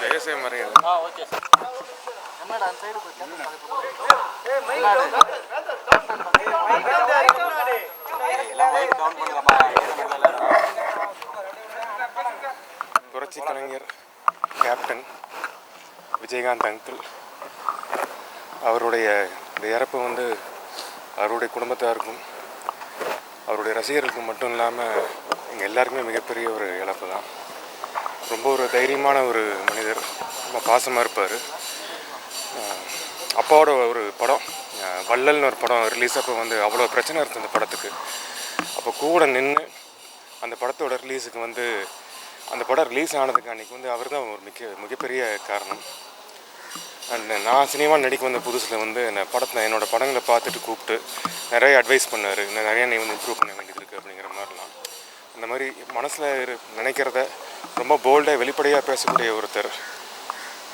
தயவுசெய்து மறைங்க ஆ okay. Sir என்னடா அந்த சைடு போய் ஏய் மைக் புரட்சி கலைஞர் கேப்டன் விஜயகாந்த் அங்கிள் அவருடைய இந்த இறப்பு வந்து அவருடைய குடும்பத்தாருக்கும் அவருடைய ரசிகர்களுக்கும் மட்டும் இல்லாமல் எங்கள் எல்லாருக்குமே மிகப்பெரிய ஒரு இழப்பு தான். ரொம்ப ஒரு தைரியமான ஒரு மனிதர். ரொம்ப பாசமாக இருப்பார். அப்பாவோட ஒரு படம் வள்ளல்னு ஒரு படம் ரிலீஸ் அப்போ வந்து அவ்வளோ பிரச்சனை இருக்குது அந்த படத்துக்கு. அப்போ கூட நின்று அந்த படத்தோட ரிலீஸுக்கு வந்து அந்த படம் ரிலீஸ் ஆனதுக்கு அன்றைக்கி வந்து அவர் தான் ஒரு மிக மிகப்பெரிய காரணம். அண்ட் நான் சினிமா நடிக்க வந்த புதுசில் வந்து நான் படத்தை என்னோட படங்களை பார்த்துட்டு கூப்பிட்டு நிறைய அட்வைஸ் பண்ணார். இன்னும் நிறைய நீ வந்து இம்ப்ரூவ் பண்ண வேண்டியது இருக்குது அப்படிங்கிற மாதிரிலாம். அந்த மாதிரி மனசில் நினைக்கிறத ரொம்ப போல்டாக வெளிப்படையாக பேசக்கூடிய ஒருத்தர்.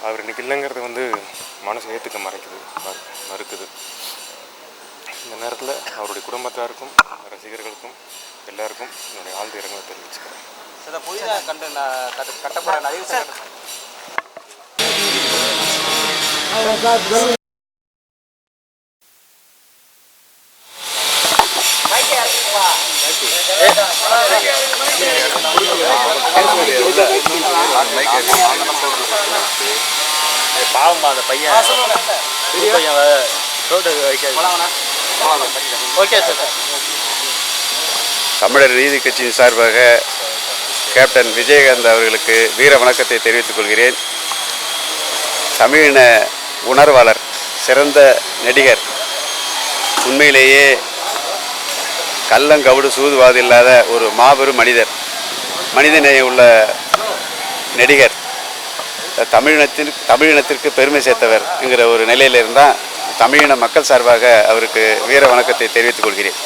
அவர் இன்னைக்கு இல்லைங்கிறது வந்து மனசை ஏற்றுக்க மறைக்குது மறு- மறுக்குது. இந்த நேரத்தில் அவருடைய குடும்பத்தாருக்கும் ரசிகர்களுக்கும் எல்லாருக்கும் என்னுடைய ஆழ்ந்த இரங்கலை தெரிவிச்சுக்கிறேன். சில புதிதாக கண்டு கட்டப்பட நிறைய பாவம்பா அந்த பையன் புது பையன் ரோடு வைக்காது ஓகே சார். தமிழர் நீதி கட்சியின் சார்பாக கேப்டன் விஜயகாந்த் அவர்களுக்கு வீர வணக்கத்தை தெரிவித்துக் கொள்கிறேன். தமிழின உணர்வாளர் சிறந்த நடிகர். உண்மையிலேயே கள்ளங்கவுடு சூதுவாது இல்லாத ஒரு மாபெரும் மனிதர் மனிதநேய உள்ள நடிகர். தமிழினத்தின் தமிழினத்திற்கு பெருமை சேர்த்தவர் என்கிற ஒரு நிலையில் இருந்தால் தமிழின மக்கள் சார்பாக அவருக்கு வீர வணக்கத்தை தெரிவித்துக் கொள்கிறேன்.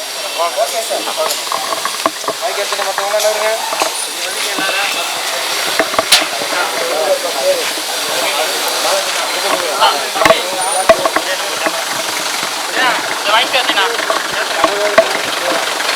வாங்கிக்காதீண்ணா